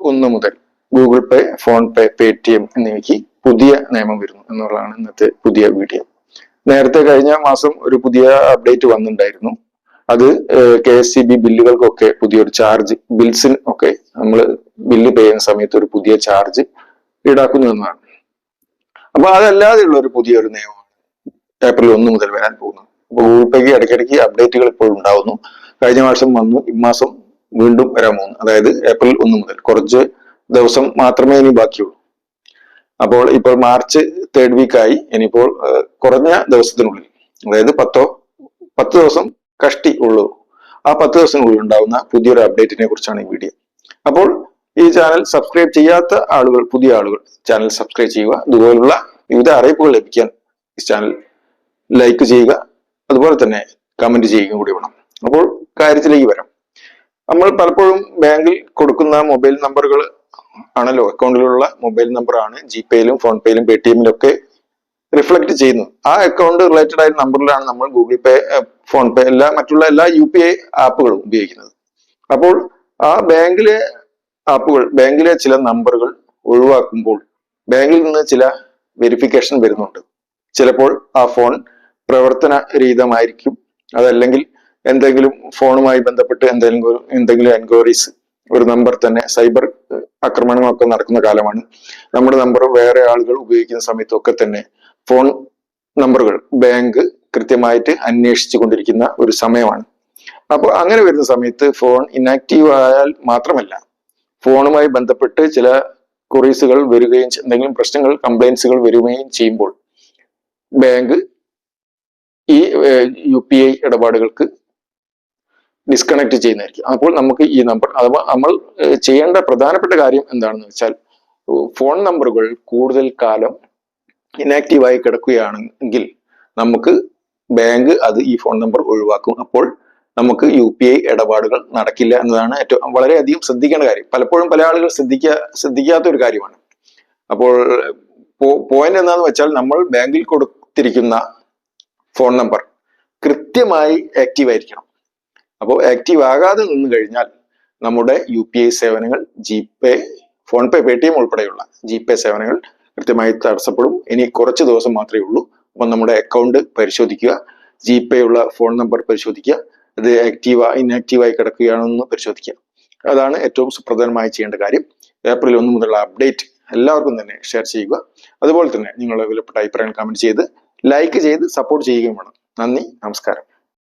ഒന്ന് മുതൽ ഗൂഗിൾ പേ ഫോൺ പേ Paytm എന്നിവയ്ക്ക് പുതിയ നിയമം വരുന്നു എന്നുള്ളതാണ് ഇന്നത്തെ പുതിയ വീഡിയോ. നേരത്തെ കഴിഞ്ഞ മാസം ഒരു പുതിയ അപ്ഡേറ്റ് വന്നിട്ടുണ്ടായിരുന്നു. അത് കെ എസ് സി ബി ബില്ലുകൾക്കൊക്കെ പുതിയൊരു ചാർജ് ബിൽസിന് ഒക്കെ നമ്മൾ ബില്ല് പേ ചെയ്യുന്ന സമയത്ത് ഒരു പുതിയ ചാർജ് ഈടാക്കുന്നു എന്നാണ് അപ്പൊ അതല്ലാതെയുള്ള ഒരു പുതിയൊരു നിയമമാണ് ഏപ്രിൽ ഒന്ന് മുതൽ വരാൻ പോകുന്നത് അപ്പൊ ഗൂഗിൾ പേക്ക് ഇടയ്ക്കിടയ്ക്ക് അപ്ഡേറ്റുകൾ ഇപ്പോൾ ഉണ്ടാവുന്നു. കഴിഞ്ഞ മാസം വന്നു ഇമാസം വീണ്ടും വരാൻ പോകുന്നു. അതായത് ഏപ്രിൽ ഒന്ന് മുതൽ. കുറച്ച് ദിവസം മാത്രമേ ഇനി ബാക്കിയുള്ളൂ. അപ്പോൾ ഇപ്പോൾ മാർച്ച് തേർഡ് വീക്ക് ആയി. ഇനിയിപ്പോൾ കുറഞ്ഞ ദിവസത്തിനുള്ളിൽ അതായത് പത്തോ പത്ത് ദിവസം കഷ്ടി ഉള്ളൂ. ആ പത്ത് ദിവസത്തിനുള്ളിൽ ഉണ്ടാകുന്ന പുതിയൊരു അപ്ഡേറ്റിനെ കുറിച്ചാണ് ഈ വീഡിയോ അപ്പോൾ ഈ ചാനൽ സബ്സ്ക്രൈബ് ചെയ്യാത്ത ആളുകൾ പുതിയ ആളുകൾ ചാനൽ സബ്സ്ക്രൈബ് ചെയ്യുക. ഇതുപോലുള്ള വിവിധ അറിയിപ്പുകൾ ലഭിക്കാൻ ഈ ചാനൽ ലൈക്ക് ചെയ്യുക. അതുപോലെ തന്നെ കമന്റ് ചെയ്യുകയും കൂടി വേണം. അപ്പോൾ കാര്യത്തിലേക്ക് വരാം. നമ്മൾ പലപ്പോഴും ബാങ്കിൽ കൊടുക്കുന്ന മൊബൈൽ നമ്പറുകൾ ആണല്ലോ അക്കൗണ്ടിലുള്ള മൊബൈൽ നമ്പർ ആണ് ജിപേയിലും ഫോൺ പേയിലും പേ ഒക്കെ റിഫ്ലക്ട് ചെയ്യുന്നു ആ അക്കൗണ്ട് റിലേറ്റഡ് ആയ നമ്പറിലാണ് നമ്മൾ ഗൂഗിൾ പേ ഫോൺ പേ എല്ലാ മറ്റുള്ള എല്ലാ യു പി ഐ ആപ്പുകളും ഉപയോഗിക്കുന്നത്. അപ്പോൾ ആ ബാങ്കിലെ ആപ്പുകൾ ബാങ്കിലെ ചില നമ്പറുകൾ ഒഴിവാക്കുമ്പോൾ ബാങ്കിൽ നിന്ന് ചില വെരിഫിക്കേഷൻ വരുന്നുണ്ട്. ചിലപ്പോൾ ആ ഫോൺ പ്രവർത്തന രഹിതമായിരിക്കും അതല്ലെങ്കിൽ എന്തെങ്കിലും ഫോണുമായി ബന്ധപ്പെട്ട് എന്തെങ്കിലും എന്തെങ്കിലും എൻക്വയറീസ് ഒരു നമ്പർ തന്നെ സൈബർ ആക്രമണങ്ങളൊക്കെ നടക്കുന്ന കാലമാണ്. നമ്മുടെ നമ്പർ വേറെ ആളുകൾ ഉപയോഗിക്കുന്ന സമയത്തൊക്കെ തന്നെ ഫോൺ നമ്പറുകൾ ബാങ്ക് കൃത്യമായിട്ട് അന്വേഷിച്ചു കൊണ്ടിരിക്കുന്ന ഒരു സമയമാണ്. അപ്പോൾ അങ്ങനെ വരുന്ന സമയത്ത് ഫോൺ ഇനാക്റ്റീവ് ആയാൽ മാത്രമല്ല ഫോണുമായി ബന്ധപ്പെട്ട് ചില കുറീസുകൾ വരികയും എന്തെങ്കിലും പ്രശ്നങ്ങൾ കംപ്ലൈൻസുകൾ വരികയും ചെയ്യുമ്പോൾ ബാങ്ക് ഈ യു പി ഐ ഇടപാടുകൾക്ക് ഡിസ്കണക്ട് ചെയ്യുന്നതായിരിക്കും. അപ്പോൾ നമുക്ക് ഈ നമ്പർ അഥവാ നമ്മൾ ചെയ്യേണ്ട പ്രധാനപ്പെട്ട കാര്യം എന്താണെന്ന് വെച്ചാൽ ഫോൺ നമ്പറുകൾ കൂടുതൽ കാലം ഇനാക്റ്റീവായി കിടക്കുകയാണെങ്കിൽ നമുക്ക് ബാങ്ക് അത് ഈ ഫോൺ നമ്പർ ഒഴിവാക്കും. അപ്പോൾ നമുക്ക് യു പി ഐ ഇടപാടുകൾ നടക്കില്ല എന്നതാണ് ഏറ്റവും വളരെയധികം ശ്രദ്ധിക്കേണ്ട കാര്യം. പലപ്പോഴും പല ആളുകൾ ശ്രദ്ധിക്കാ ശ്രദ്ധിക്കാത്ത ഒരു കാര്യമാണ്. അപ്പോൾ പോയിന്റ് എന്താണെന്ന് വെച്ചാൽ നമ്മൾ ബാങ്കിൽ കൊടുത്തിരിക്കുന്ന ഫോൺ നമ്പർ കൃത്യമായി ആക്റ്റീവ് ആയിരിക്കണം. അപ്പോൾ ആക്റ്റീവ് ആകാതെ നിന്ന് കഴിഞ്ഞാൽ നമ്മുടെ യു പി ഐ സേവനങ്ങൾ ജി പേ ഫോൺ പേ പേ ടി എം ഉൾപ്പെടെയുള്ള ജി പേ സേവനങ്ങൾ കൃത്യമായി തടസ്സപ്പെടും. ഇനി കുറച്ച് ദിവസം മാത്രമേ ഉള്ളൂ. അപ്പം നമ്മുടെ അക്കൗണ്ട് പരിശോധിക്കുക ജി പേ ഉള്ള ഫോൺ നമ്പർ പരിശോധിക്കുക അത് ആക്റ്റീവ് ഇൻആക്റ്റീവായി കിടക്കുകയാണോ എന്ന് പരിശോധിക്കുക. അതാണ് ഏറ്റവും സുപ്രധാനമായി ചെയ്യേണ്ട കാര്യം. ഏപ്രിൽ ഒന്ന് മുതലുള്ള അപ്ഡേറ്റ് എല്ലാവർക്കും തന്നെ ഷെയർ ചെയ്യുക. അതുപോലെ തന്നെ നിങ്ങളുടെ വിലപ്പെട്ട അഭിപ്രായം കമന്റ് ചെയ്ത് ലൈക്ക് ചെയ്ത് സപ്പോർട്ട് ചെയ്യുകയും വേണം. നന്ദി നമസ്കാരം.